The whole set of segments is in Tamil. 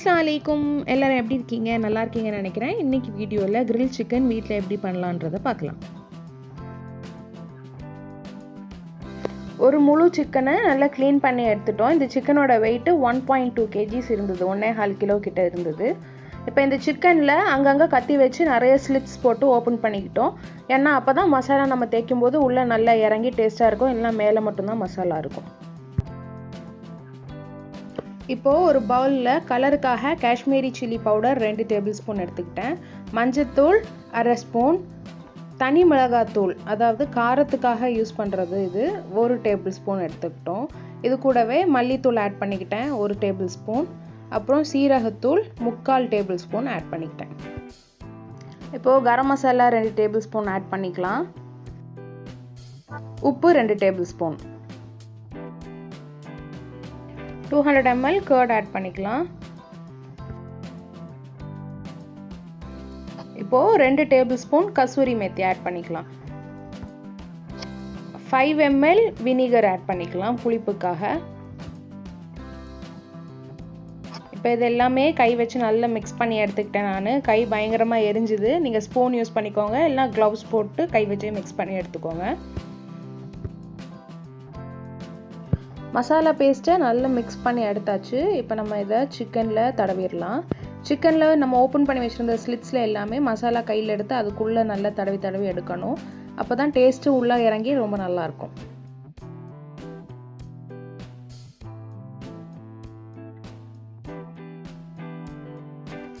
அஸ்லாம் வலைக்கும் எல்லோரும் எப்படி இருக்கீங்க? நல்லா இருக்கீங்கன்னு நினைக்கிறேன். இன்றைக்கி வீடியோவில் கிரில் சிக்கன் வீட்டில் எப்படி பண்ணலான்றதை பார்க்கலாம். ஒரு முழு சிக்கனை நல்லா க்ளீன் பண்ணி எடுத்துட்டோம். இந்த சிக்கனோட weight one point two KGs இருந்தது. ஒன்றே ஹால் கிலோ கிட்ட இருந்தது. இப்போ இந்த சிக்கனில் அங்கங்கே கத்தி வச்சு நிறைய ஸ்லிப்ஸ் போட்டு ஓப்பன் பண்ணிக்கிட்டோம். ஏன்னா அப்போ தான் மசாலா நம்ம தேய்க்கும் போது உள்ளே நல்லா இறங்கி டேஸ்ட்டாக இருக்கும். இல்லைனா மேலே மட்டும்தான் மசாலா இருக்கும். இப்போது ஒரு பவுலில் கலருக்காக காஷ்மீரி சில்லி பவுடர் ரெண்டு டேபிள் ஸ்பூன் எடுத்துக்கிட்டேன். மஞ்சத்தூள் அரை ஸ்பூன் தனி மிளகாத்தூள் அதாவது காரத்துக்காக யூஸ் பண்ணுறது இது ஒரு டேபிள் ஸ்பூன் எடுத்துக்கிட்டோம். இது கூடவே மல்லித்தூள் ஆட் பண்ணிக்கிட்டேன் ஒரு டேபிள் ஸ்பூன். அப்புறம் சீரகத்தூள் முக்கால் டேபிள் ஸ்பூன் ஆட் பண்ணிக்கிட்டேன். இப்போது கரம் மசாலா ரெண்டு டேபிள் ஸ்பூன் ஆட் பண்ணிக்கலாம். உப்பு ரெண்டு tablespoon. Two hundred ML curd add பண்ணிக்கலாம். இப்போது ரெண்டு table spoon kasuri methi add பண்ணிக்கலாம். ஃபைவ் எம்எல் வினிகர் ஆட் பண்ணிக்கலாம் புளிப்புக்காக. இப்போ இது எல்லாமே கை வச்சு நல்லா மிக்ஸ் பண்ணி எடுத்துக்கிட்டேன் நான். கை பயங்கரமாக எரிஞ்சுது. நீங்கள் ஸ்பூன் யூஸ் பண்ணிக்கோங்க. எல்லாம் க்ளவுஸ் போட்டு கை வச்சு மிக்ஸ் பண்ணி எடுத்துக்கோங்க. மசாலா பேஸ்ட்டை நல்லா மிக்ஸ் பண்ணி எடுத்தாச்சு. இப்போ நம்ம இதை சிக்கனில் தடவிடலாம். சிக்கனில் நம்ம ஓப்பன் பண்ணி வச்சுருந்த ஸ்லிட்ஸில் எல்லாமே மசாலா கையில் எடுத்து அதுக்குள்ளே நல்லா தடவி தடவி எடுக்கணும். அப்போ தான் டேஸ்ட்டு உள்ளே இறங்கி ரொம்ப நல்லாயிருக்கும்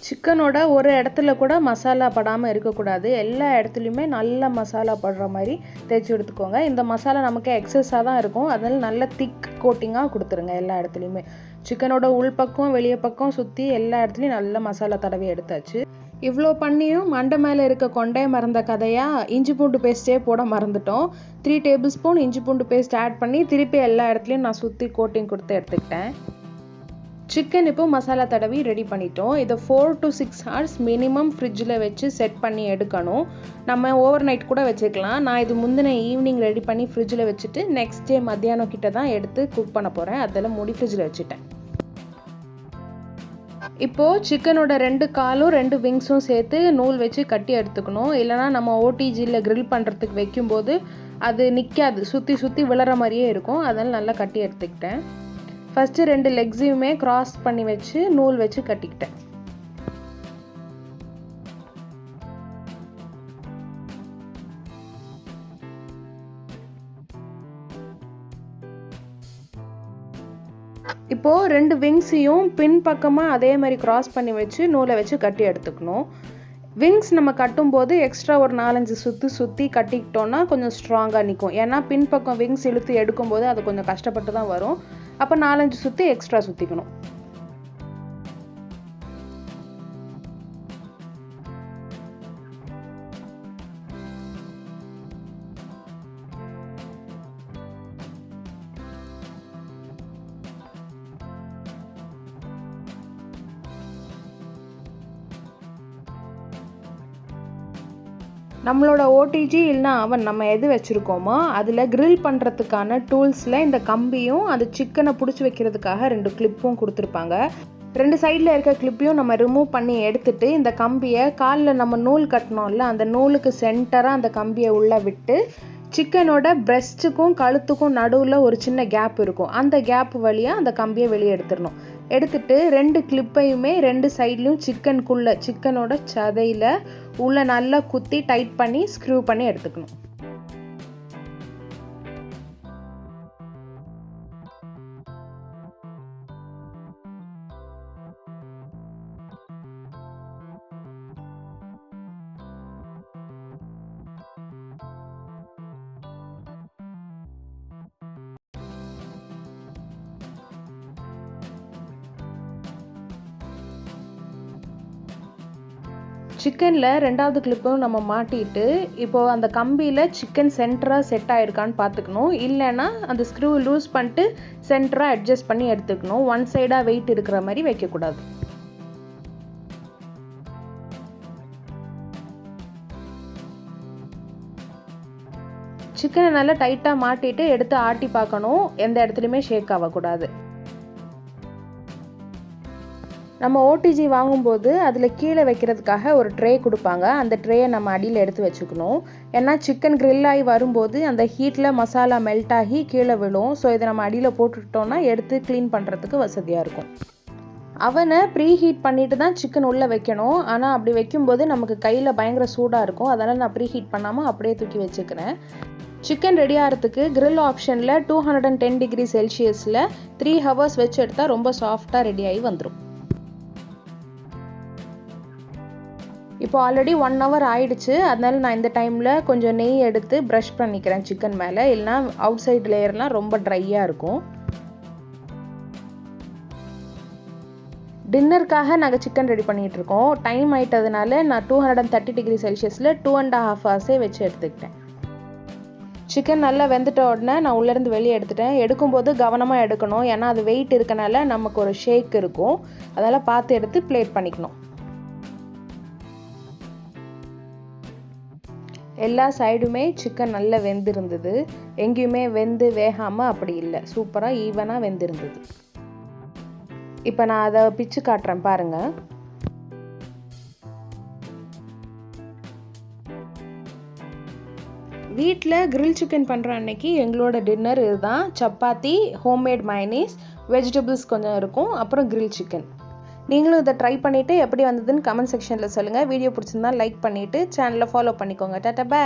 சிக்கனோட ஒரு இடத்துல கூட மசாலா படாமல் இருக்கக்கூடாது. எல்லா இடத்துலையுமே நல்ல மசாலா படுற மாதிரி தேய்ச்சி எடுத்துக்கோங்க. இந்த மசாலா நமக்கு எக்ஸஸாக தான் இருக்கும். அதனால் நல்ல திக் கோட்டிங்காக கொடுத்துருங்க எல்லா இடத்துலையுமே. சிக்கனோட உள் பக்கம் வெளியே பக்கம் சுற்றி எல்லா இடத்துலையும் நல்ல மசாலா தடவி எடுத்தாச்சு. இவ்வளோ பண்ணியும் மண்டை மேலே இருக்க கொண்டே மறந்த கதையாக இஞ்சி பூண்டு பேஸ்ட்டே போட மறந்துட்டோம். த்ரீ டேபிள் ஸ்பூன் இஞ்சி பூண்டு பேஸ்ட் ஆட் பண்ணி திருப்பி எல்லா இடத்துலையும் நான் சுற்றி கோட்டிங் கொடுத்து எடுத்துக்கிட்டேன். சிக்கன் இப்போ மசாலா தடவி ரெடி பண்ணிட்டோம். இதை four to six hours minimum ஃப்ரிட்ஜில் வச்சு செட் பண்ணி எடுக்கணும். நம்ம ஓவர் நைட் கூட வச்சுக்கலாம். நான் இது முந்தின ஈவினிங் ரெடி பண்ணி ஃப்ரிட்ஜில் வச்சுட்டு நெக்ஸ்ட் டே மத்தியானம் கிட்ட தான் எடுத்து குக் பண்ண போகிறேன் அதெல்லாம் முடி ஃப்ரிட்ஜில் வச்சுட்டேன். இப்போது சிக்கனோட ரெண்டு காலும் ரெண்டு விங்ஸும் சேர்த்து நூல் வச்சு கட்டி எடுத்துக்கணும். இல்லைனா நம்ம ஓடிஜியில் க்ரில் பண்ணுறதுக்கு வைக்கும்போது அது நிற்காது சுற்றி சுற்றி விழற மாதிரியே இருக்கும். அதெல்லாம் நல்லா கட்டி எடுத்துக்கிட்டேன். ஃபஸ்ட்டு ரெண்டு லெக்ஸையுமே க்ராஸ் பண்ணி வச்சு நூல் வச்சு கட்டிக்கிட்டேன். இப்போது ரெண்டு விங்ஸையும் பின் பக்கமாக அதே மாதிரி க்ராஸ் பண்ணி வச்சு நூலை வச்சு கட்டி எடுத்துக்கணும். விங்ஸ் நம்ம கட்டும்போது எக்ஸ்ட்ரா ஒரு நாலஞ்சு சுற்றி சுற்றி கட்டிக்கிட்டோன்னா கொஞ்சம் ஸ்ட்ராங்காக நிற்கும் ஏன்னா பின்பக்கம் விங்ஸ் இழுத்து எடுக்கும்போது அது கொஞ்சம் கஷ்டப்பட்டு தான் வரும். அப்போ நாலஞ்சு சுற்றி எக்ஸ்ட்ரா சுற்றிக்கணும் நம்மளோட ஓடிஜி இல்லைனா அவன் நம்ம எது வச்சுருக்கோமோ அதில் க்ரில் பண்ணுறதுக்கான டூல்ஸில் இந்த கம்பியும் அது சிக்கனை பிடிச்சி வைக்கிறதுக்காக ரெண்டு கிளிப்பும் கொடுத்துருப்பாங்க. ரெண்டு சைடில் இருக்க கிளிப்பையும் நம்ம ரிமூவ் பண்ணி எடுத்துட்டு இந்த கம்பியை காலில் நம்ம நூல் கட்டினோம்ல அந்த நூலுக்கு சென்டராக அந்த கம்பியை உள்ளே விட்டு சிக்கனோட பிரெஸ்ட்டுக்கும் கழுத்துக்கும் நடுவில் ஒரு சின்ன கேப் இருக்கும். அந்த கேப் வழியாக அந்த கம்பியை வெளியே எடுத்துடணும். எடுத்துட்டு ரெண்டு கிளிப்பையுமே ரெண்டு சைட்லேயும் சிக்கனுக்குள்ளே சிக்கனோட சதையில் உள்ளே நல்லா குத்தி டைட் பண்ணி ஸ்க்ரூ பண்ணி எடுத்துக்கணும். சிக்கனில் ரெண்டாவது கிளிப்பும் நம்ம மாட்டிட்டு இப்போது அந்த கம்பியில் சிக்கன் சென்டராக செட் ஆகிருக்கான்னு பார்த்துக்கணும். இல்லைன்னா அந்த ஸ்க்ரூ லூஸ் பண்ணிட்டு சென்டராக அட்ஜஸ்ட் பண்ணி எடுத்துக்கணும். ஒன் சைடாக வெயிட் இருக்கிற மாதிரி வைக்கக்கூடாது. சிக்கனை நல்லா டைட்டாக மாட்டிட்டு எடுத்து ஆட்டி பார்க்கணும். எந்த இடத்துலையுமே ஷேக் ஆகக்கூடாது. நம்ம ஓடிஜி வாங்கும்போது அதில் கீழே வைக்கிறதுக்காக ஒரு ட்ரே கொடுப்பாங்க. அந்த ட்ரேயை நம்ம அடியில் எடுத்து வச்சுக்கணும். ஏன்னா சிக்கன் கிரில் ஆகி வரும்போது அந்த ஹீட்டில் மசாலா மெல்ட் ஆகி கீழே விழும். ஸோ இதை நம்ம அடியில் போட்டுக்கிட்டோம்னா எடுத்து க்ளீன் பண்ணுறதுக்கு வசதியாக இருக்கும். அவனை ப்ரீ ஹீட் பண்ணிட்டு தான் சிக்கன் உள்ளே வைக்கணும். ஆனால் அப்படி வைக்கும்போது நமக்கு கையில் பயங்கர சூடாக இருக்கும். அதனால் நான் ப்ரீ ஹீட் பண்ணாமல் அப்படியே தூக்கி வச்சுக்கிறேன். சிக்கன் ரெடி ஆகிறதுக்கு கிரில் ஆப்ஷனில் two hundred and ten degree செல்சியஸில் த்ரீ ஹவர்ஸ் வச்சு எடுத்தால் ரொம்ப சாஃப்டாக ரெடி ஆகி வந்துடும் இப்போ ஆல்ரெடி ஒன் ஹவர் ஆயிடுச்சு. அதனால நான் இந்த டைமில் கொஞ்சம் நெய் எடுத்து ப்ரஷ் பண்ணிக்கிறேன் சிக்கன் மேலே. இல்லைனா அவுட் சைட் லேயர்லாம் ரொம்ப ட்ரையாக இருக்கும். டின்னருக்காக நாங்கள் சிக்கன் ரெடி பண்ணிகிட்ருக்கோம் டைம் ஆயிட்டதுனால நான் two hundred and thirty degree செல்சியஸில் டூ அண்ட் ஹாஃப் ஹவர்ஸே வச்சு எடுத்துக்கிட்டேன். சிக்கன் நல்லா வெந்துட்ட உடனே நான் உள்ளேருந்து வெளியே எடுத்துட்டேன். எடுக்கும்போது கவனமாக எடுக்கணும். ஏன்னா அது வெயிட் இருக்கனால நமக்கு ஒரு ஷேக் இருக்கும். அதனால் பார்த்து எடுத்து பிளேட் பண்ணிக்கணும். எல்லா சைடுமே சிக்கன் நல்லா வெந்திருந்தது. எங்கேயுமே வெந்து வேகாமல் அப்படி இல்லை. சூப்பராக ஈவனாக வெந்திருந்தது. இப்போ நான் அதை பிச்சு காட்டுறேன் பாருங்கள் வீட்டில் கிரில் சிக்கன் பண்ணுற அன்னைக்கு எங்களோட டின்னர் இதுதான். சப்பாத்தி ஹோம்மேட் மைனீஸ் வெஜிடபிள்ஸ் கொஞ்சம் இருக்கும். அப்புறம் கிரில் சிக்கன் நீங்களும் இதை ட்ரை பண்ணிவிட்டு எப்படி வந்ததுன்னு கமெண்ட் செக்ஷனில் சொல்லுங்கள் வீடியோ பிடிச்சிருந்தா லைக் பண்ணிவிட்டு சேனலை ஃபாலோ பண்ணிக்கோங்க. Tata bye